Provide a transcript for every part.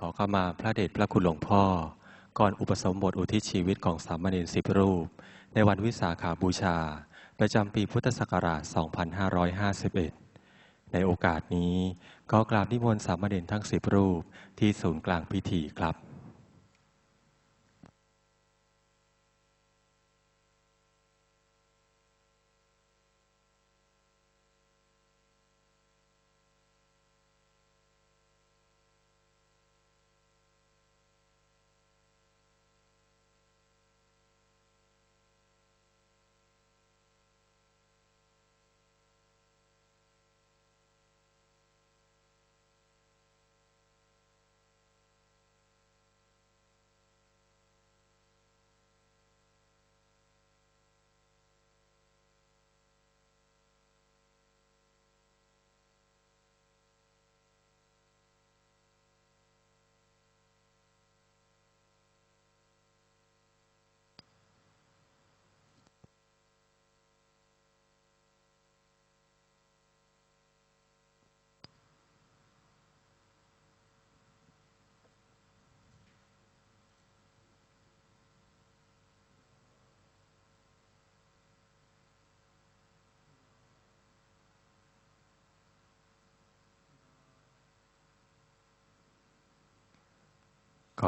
ขอเข้ามาพระเดชพระคุณหลวงพ่อ ก่อนอุปสมบทอุทิศชีวิตของสามเณรสิบรูป ในวันวิสาขาบูชา ประจำปีพุทธศักราช 2551 ในโอกาสนี้ก็กราบนิมนต์สามเณรทั้งสิบรูปที่ศูนย์กลางพิธีครับ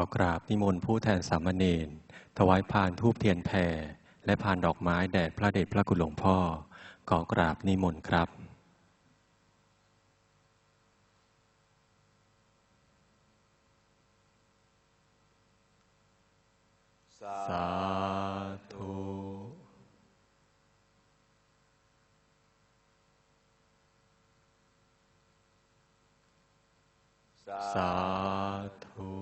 อกราบนิมนต์ผู้แทนสามเณรถวายพานทูบเทียนแผ่และพานดอกไม้แด่พระเดชพระคุณหลวงพ่อ ขอกราบนิมนต์ครับสาสาธุสา สาธุ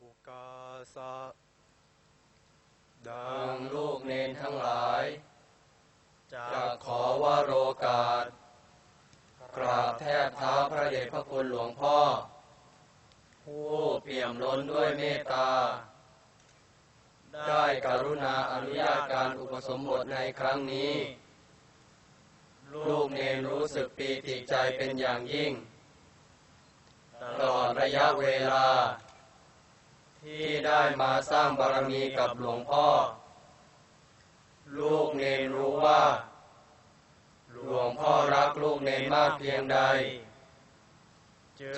อุกา สะดังลูกเนนทั้งหลายจะขอว่าโรกาสกราบแทบเท้าพระเดชพระคุณหลวงพ่อ ผู้เปี่ยมล้นด้วยเมตตา ได้กรุณาอนุญาตการอุปสมบทในครั้งนี้ ลูกเนนรู้สึกปีติใจเป็นอย่างยิ่ง ตลอดระยะเวลา ที่ได้มาสร้างบารมีกับหลวงพ่อ ลูกเนนรู้ว่า หลวงพ่อรักลูกเนนมากเพียงใด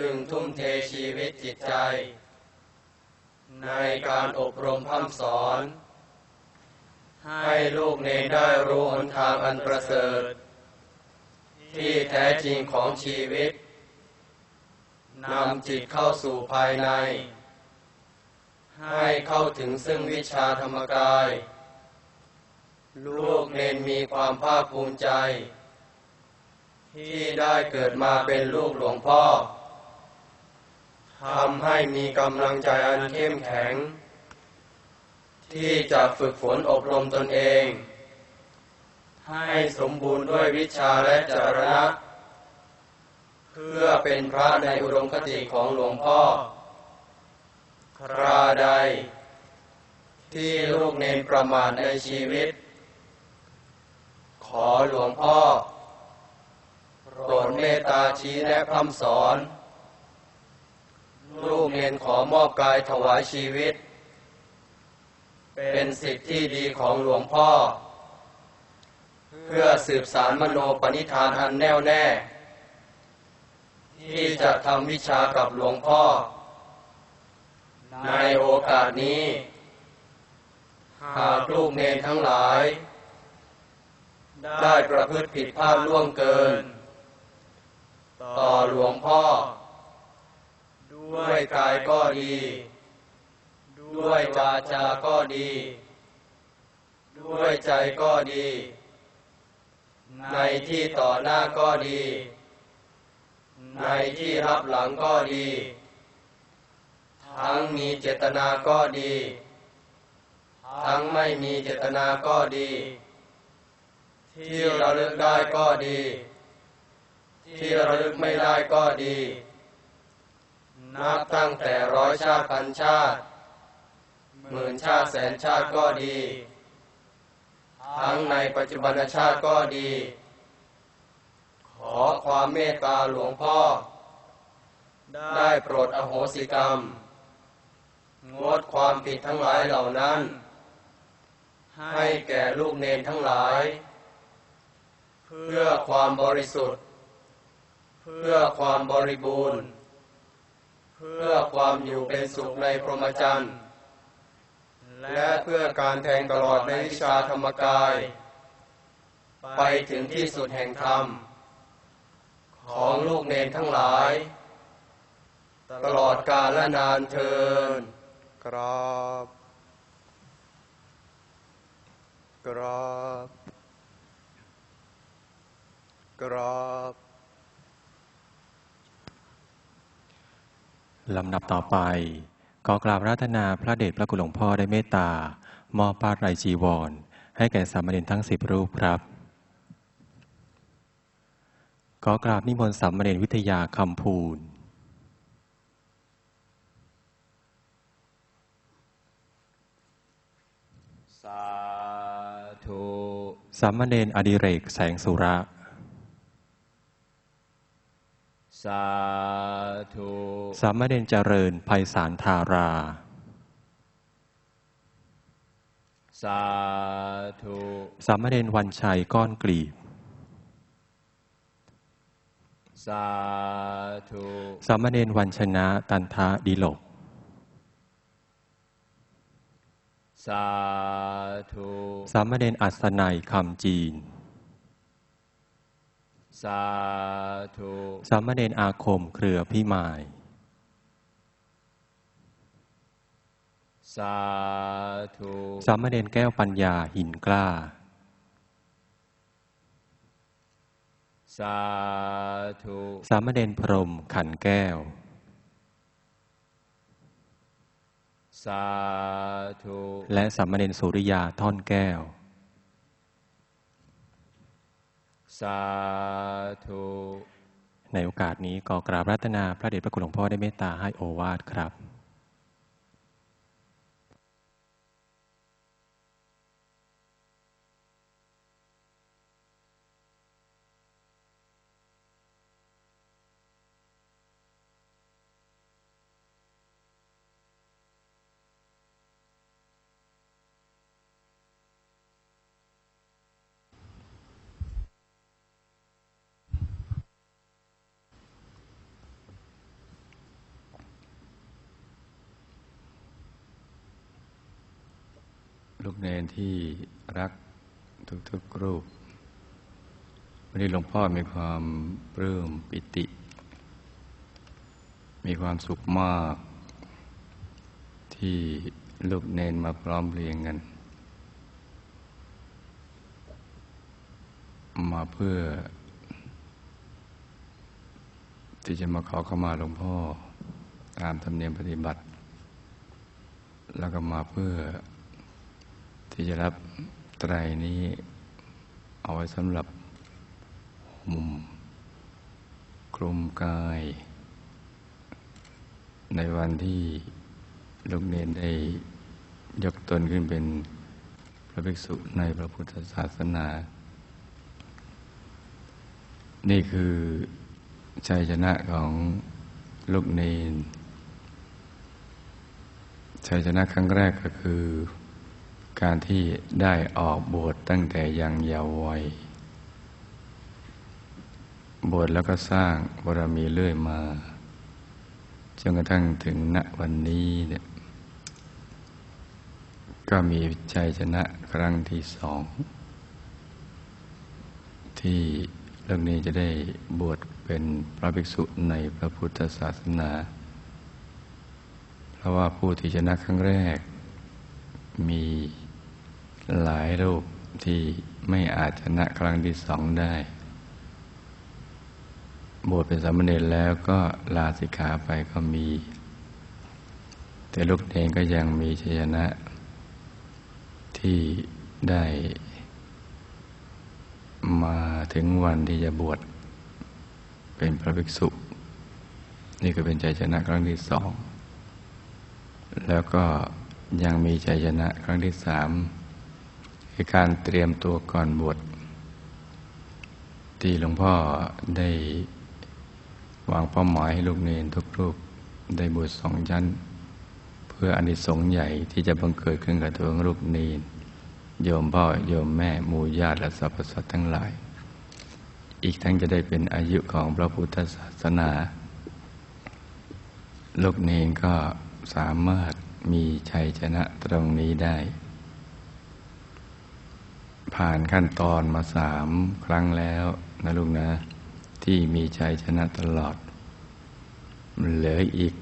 จึงทุ่มเทชีวิตจิตใจ ในการอบรมพร่ำสอน ให้ลูกเนนได้รู้หนทางอันประเสริฐ ที่แท้จริงของชีวิตนำจิตเข้าสู่ภายใน ให้เข้าถึงซึ่งวิชาธรรมกาย ลูกเนนมีความภาคภูมิใจ ที่ได้เกิดมาเป็นลูกหลวงพ่อทำให้มีกำลังใจอันเข้มแข็ง ที่จะฝึกฝนอบรมตนเอง ให้สมบูรณ์ด้วยวิชาและจรณะ เพื่อเป็นพระในอุดมคติของหลวงพ่อ คราใด ที่ลูกเนนประมาทในชีวิต ขอหลวงพ่อ โปรดเมตตาชี้แนะพร่ำสอน ลูกเนนขอมอบกายถวายชีวิต เป็นสิทธิที่ดีของหลวงพ่อ เพื่อสืบสารมโนปณิธานอันแน่วแน่ ที่จะทำวิชากับหลวงพ่อ ในโอกาสนี้ หากลูกเนรทั้งหลาย ได้ประพฤติผิดพลาดล่วงเกิน ต่อหลวงพ่อ ด้วยกายก็ดี ด้วยวาจาก็ดี ด้วยใจก็ดี ในที่ต่อหน้าก็ดี ในที่รับหลังก็ดี ทั้งมีเจตนาก็ดี ทั้งไม่มีเจตนาก็ดี ที่เราลือกได้ก็ดี ที่เระลึกไม่ได้ก็ดี นับตั้งแต่ร้อยชาติพันชาติ หมื่นชาติแสนชาติก็ดี ทั้งในปัจจุบันชาติก็ดี ขอความเมตตาหลวงพ่อ ได้โปรดอโหสิกรรม งดความผิดทั้งหลายเหล่านั้น ให้แก่ลูกเนนทั้งหลาย เพื่อความบริสุทธิ์ เพื่อความบริบูรณ์ เพื่อความอยู่เป็นสุขในพรหมจรรย์และเพื่อการแทงตลอดในวิชาธรรมกาย ไปถึงที่สุดแห่งธรรม ของลูกเนนทั้งหลาย ตลอดกาลและนานเทิน กราบกราบกราบลำดับต่อไปขอกราบรัตนาพระเดชพระคุณหลวงพ่อได้เมตตามอบผ้าไรจีวร ให้แก่สามเณรทั้งสิบรูปครับขอกราบนิมนต์สามเณรวิทยาคำภูล สาธุ สามเณรอดิเรกแสงสุระ สาธุสามเณรเจริญภัยสารธารา สาธุสามเณรวันชัยก้อนกลีบ สาธุสามเณรวันชนะตันทะดิโลก สาธุสามเณรอัศนัยคำจีน สาธุสามเณรอาคมเครือพิมาย สาธุสามเณรแก้วปัญญาหินกล้า สาธุสามเณรพรหมขันแก้ว สาธุและสามเณรสุริยาท่อนแก้ว สาธุในโอกาสนี้ก็กราบรัตนาพระเดชพระคุณหลวงพ่อได้เมตตาให้โอวาทครับ ลูกเนนที่รักทุกๆรูป วันนี้หลวงพ่อมีความปลื้มปิติ มีความสุขมาก ที่ลูกเนนมาพร้อมเพรียงกัน มาเพื่อ ที่จะมาขอเข้ามาหลวงพ่อตามธรรมเนียมปฏิบัติ แล้วก็มาเพื่อ ที่จะรับไตรนี้ เอาไว้สำหรับมุมคลุมกาย ในวันที่ลูกเนนได้ยกตนขึ้นเป็นพระภิกษุในพระพุทธศาสนา นี่คือชัยชนะของลูกเนนชัยชนะครั้งแรกก็คือ การที่ได้ออกบวชตั้งแต่ยังเยาว์วัย บวชแล้วก็สร้างบารมีเรื่อยมา จนกระทั่งถึงณวันนี้เนี่ยก็มีชัยชนะครั้งที่สอง ที่เรื่องนี้จะได้บวชเป็นพระภิกษุในพระพุทธศาสนา เพราะว่าผู้ที่ชนะครั้งแรก มีหลายรูปที่ไม่อาจชนะครั้งที่สองได้ บวชเป็นสามเณรแล้วก็ลาสิกขาไปก็มี แต่ลูกเองก็ยังมีชัยชนะ ที่ได้มาถึงวันที่จะบวชเป็นพระภิกษุ นี่ก็เป็นใจชนะครั้งที่สอง แล้วก็ ยังมีใจชนะครั้งที่สามคือการเตรียมตัวก่อนบวชที่หลวงพ่อได้วางเป้าหมายให้ลูกเนนทุกรูปได้บวชสองชั้น เพื่ออนิสงส์ใหญ่ที่จะบังเกิดขึ้นกับตัวลูกเนนโยมพ่อโยมแม่หมู่ญาติและสรรพสัตว์ทั้งหลาย อีกทั้งจะได้เป็นอายุของพระพุทธศาสนา ลูกเนนก็สามารถ มีชัยชนะตรงนี้ได้ ผ่านขั้นตอนมาสามครั้งแล้วนะลูกนะ ที่มีชัยชนะตลอด เหลืออีก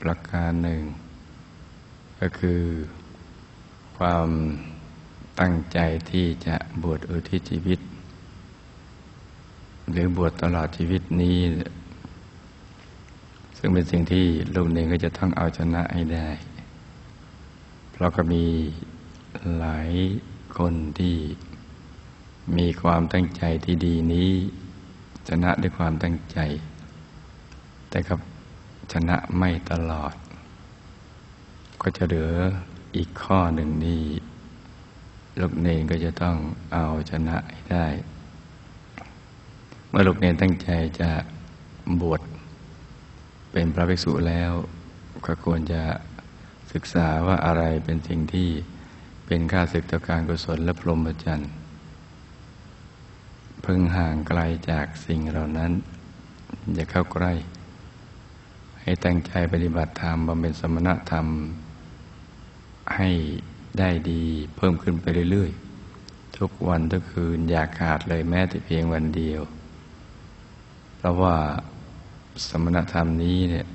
ประการหนึ่ง ก็คือความตั้งใจที่จะบวชอุทิศชีวิต หรือบวชตลอดชีวิตนี้ ซึ่งเป็นสิ่งที่ลูกเองก็จะต้องเอาชนะให้ได้ เราก็มีหลายคนที่มีความตั้งใจที่ดีนี้ ชนะด้วยความตั้งใจ แต่กับชนะไม่ตลอด ก็จะเหลืออีกข้อหนึ่งนี้ลูกเนนก็จะต้องเอาชนะให้ได้ เมื่อลูกเนนตั้งใจจะบวชเป็นพระภิกษุแล้ว ก็ควรจะ ศึกษาว่าอะไรเป็นสิ่งที่เป็นค่าศึกต่อการกุศลและพรหมจรรย์พึงห่างไกลจากสิ่งเหล่านั้น อย่าเข้าใกล้ ให้ตั้งใจปฏิบัติธรรมบำเพ็ญสมณธรรม ให้ได้ดีเพิ่มขึ้นไปเรื่อยๆ ทุกวันทุกคืนอย่าขาดเลยแม้แต่เพียงวันเดียว เพราะว่าสมณธรรมนี้เนี่ย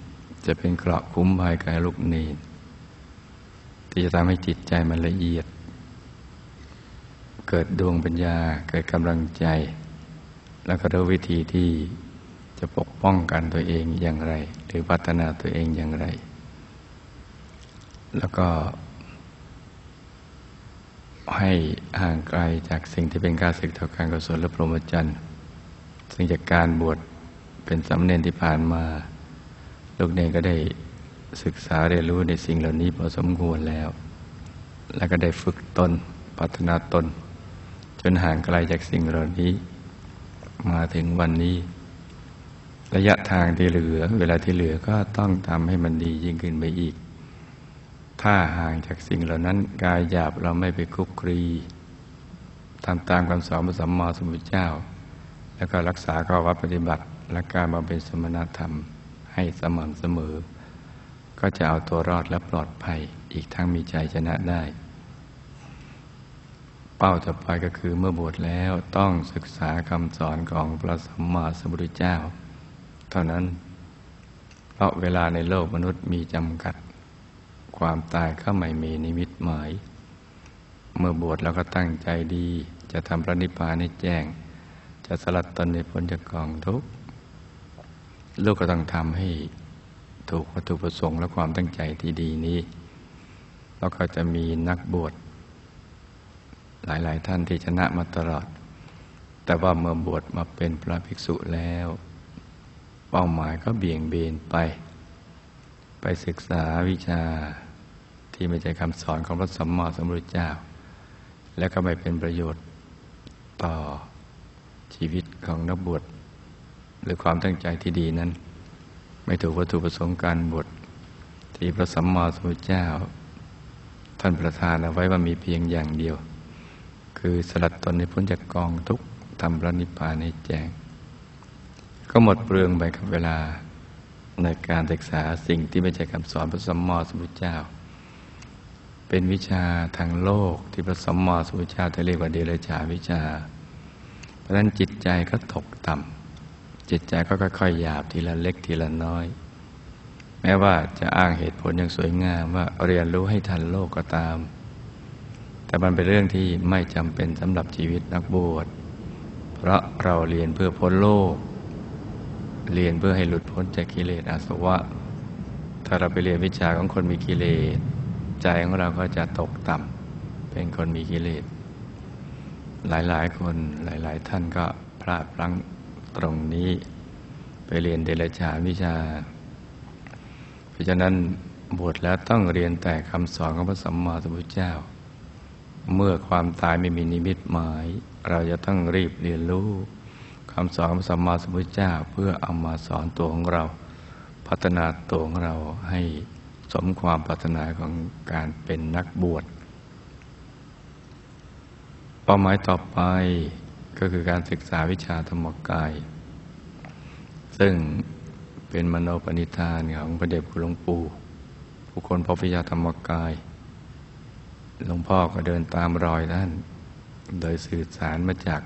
จะเป็นเกราะคุ้มภัยกับลูกเนน ที่จะทำให้จิตใจมันละเอียด เกิดดวงปัญญาเกิดกำลังใจ แล้วก็รู้วิธีที่จะปกป้องกันตัวเองอย่างไร หรือพัฒนาตัวเองอย่างไร แล้วก็ให้ห่างไกลจากสิ่งที่เป็นการศึกต่อการกุศลและพรหมจรรย์ซึ่งจากการบวชเป็นสำเนนที่ผ่านมา ลูกเนรก็ได้ ศึกษาเรียนรู้ในสิ่งเหล่านี้พอสมควรแล้ว แล้วก็ได้ฝึกตน พัฒนาตน จนห่างไกลจากสิ่งเหล่านี้ มาถึงวันนี้ ระยะทางที่เหลือ เวลาที่เหลือก็ต้องทำให้มันดียิ่งขึ้นไปอีก ถ้าห่างจากสิ่งเหล่านั้นกายหยาบเราไม่ไปคุกครีทำตามคำสอนพระสัมมาสัมพุทธเจ้า แล้วก็รักษาข้อวัดปฏิบัติและการมาเป็นสมณธรรมให้สม่ำเสมอ ก็จะเอาตัวรอดและปลอดภัยอีกทั้งมีใจชนะได้ เป้าต่อไปก็คือเมื่อบวชแล้วต้องศึกษาคำสอนของพระสัมมาสัมพุทธเจ้า เท่านั้น เพราะเวลาในโลกมนุษย์มีจำกัด ความตายก็ไม่มีนิมิตหมาย เมื่อบวชแล้วก็ตั้งใจดี จะทำพระนิพพานให้แจ้ง จะสลัดตนในพ้นจากกองทุกข์ลูกก็ต้องทำให้ ถูกวัตถุประสงค์และความตั้งใจที่ดีนี้แล้วก็จะมีนักบวชหลาย ๆ ท่านที่ชนะมาตลอด แต่ว่าเมื่อบวชมาเป็นพระภิกษุแล้ว เป้าหมายก็เบี่ยงเบนไป ไปศึกษาวิชาที่ไม่ใช่คำสอนของพระสัมมาสัมพุทธเจ้า และก็ไม่เป็นประโยชน์ต่อชีวิตของนักบวชหรือความตั้งใจที่ดีนั้น ไม่ถูกวัตถุประสงค์การบวชที่พระสัมมาสัมพุทธเจ้า ท่านประทานเอาไว้ว่ามีเพียงอย่างเดียว คือสลัดตนในพ้นจากกองทุกข์ทำพระนิพพานให้แจ้ง ก็หมดเปลืองไปกับเวลาในการศึกษาสิ่งที่ไม่ใช่คำสอนพระสัมมาสัมพุทธเจ้า เป็นวิชาทางโลกที่พระสัมมาสัมพุทธเจ้าจะเรียกว่าเดรัจฉาวิชา เพราะฉะนั้นจิตใจก็ตกต่ำ จิตใจก็ค่อยๆหยาบทีละเล็กทีละน้อย แม้ว่าจะอ้างเหตุผลอย่างสวยงามว่าเรียนรู้ให้ทันโลกก็ตาม แต่มันเป็นเรื่องที่ไม่จำเป็นสำหรับชีวิตนักบวช เพราะเราเรียนเพื่อพ้นโลก เรียนเพื่อให้หลุดพ้นจากกิเลสอาสวะ ถ้าเราไปเรียนวิชาของคนมีกิเลส ใจของเราก็จะตกต่ำเป็นคนมีกิเลสหลายๆ คนหลาย ๆ ท่านก็พลาดพลั้ง ตรงนี้ ไปเรียนเดรัจฉานวิชา เพราะฉะนั้นบวชแล้วต้องเรียนแต่คำสอนของพระสัมมาสัมพุทธเจ้า เมื่อความตายไม่มีนิมิตหมาย เราจะต้องรีบเรียนรู้คำสอนของพระสัมมาสัมพุทธเจ้า เพื่อเอามาสอนตัวของเรา พัฒนาตัวของเราให้สมความปรารถนาของการเป็นนักบวช เป้าหมายต่อไป ก็คือการศึกษาวิชาธรรมกาย ซึ่งเป็นมโนปณิธานของพระเดชพระหลวงปู่ผู้คนพบวิชาธรรมกาย หลวงพ่อก็เดินตามรอยท่าน โดยสื่อสารมาจาก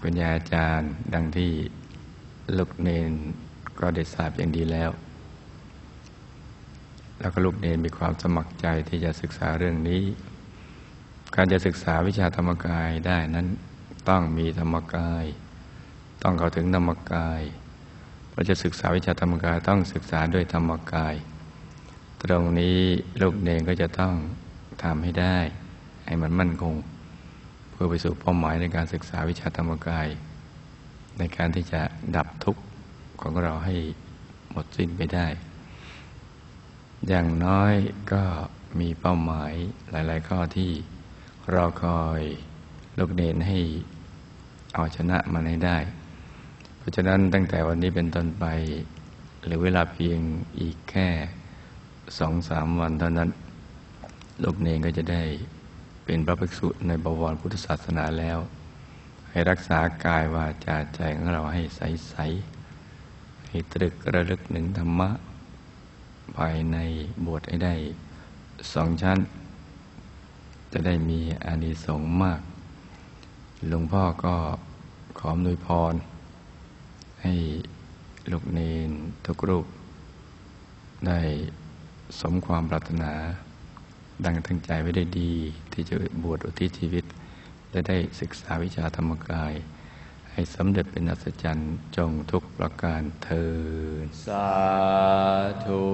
คุณยาอาจารย์ดังที่ลูกเนนก็ได้ทราบอย่างดีแล้ว แล้วก็ลูกเนนมีความสมัครใจที่จะศึกษาเรื่องนี้ การจะศึกษาวิชาธรรมกายได้นั้น ต้องมีธรรมกาย ต้องเข้าถึงธรรมกายเราจะศึกษาวิชาธรรมกายต้องศึกษาด้วยธรรมกาย ตรงนี้ลูกเนงก็จะต้องทำให้ได้ ให้มันมั่นคง เพื่อไปสู่เป้าหมายในการศึกษาวิชาธรรมกาย ในการที่จะดับทุกข์ของเราให้หมดสิ้นไปได้ อย่างน้อยก็มีเป้าหมายหลาย ๆ ข้อที่รอคอยลูกเนนให้ เอาชนะมันให้ได้ เพราะฉะนั้นตั้งแต่วันนี้เป็นต้นไปหรือเวลาเพียงอีกแค่สองสามวันเท่านั้นลูกเนงก็จะได้เป็นพระภิกษุในบวรพุทธศาสนาแล้ว ให้รักษากายวาจาใจของเราให้ใสๆให้ตรึกระลึกหนึ่งธรรมะ ภายในบวชให้ได้สองชั้น จะได้มีอานิสงส์มาก หลวงพ่อก็ขออนวยพร ให้ลูกเนนทุกรูป ได้สมความปรารถนา ดังตั้งใจไว้ได้ดี ที่จะบวชอุทิศชีวิต และได้ศึกษาวิชาธรรมกาย ให้สำเร็จเป็นอัศจรรย์จงทุกประการเทินสาธุ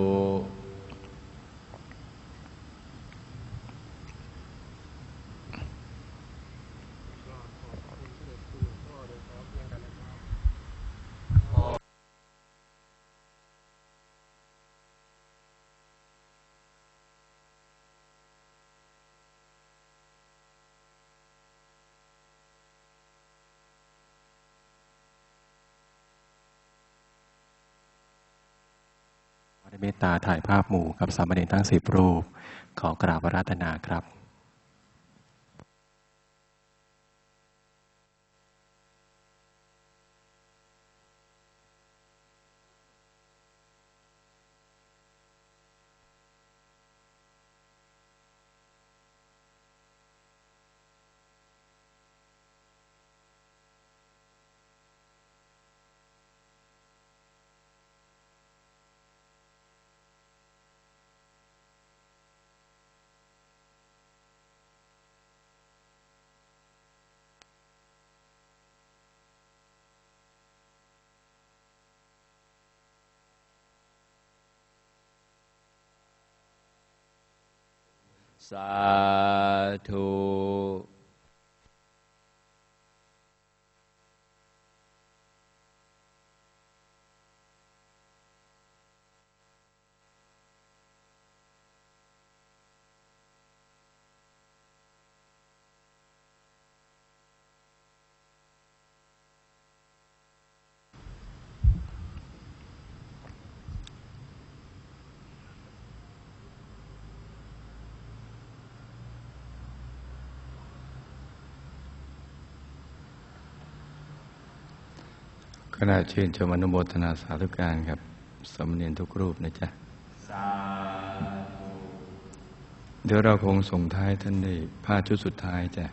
เมตตาถ่ายภาพหมู่กับสามเณรทั้งสิบรูป ขอกราบาราธนาครับาธุ ขณะชื่นชมอนุโมทนาสาธุการครับสมเนียนทุกรูปนะจ๊ะ สาธุ เดี๋ยวเราคงส่งท้ายท่านได้ผ้าชุดสุดท้ายจ้ะ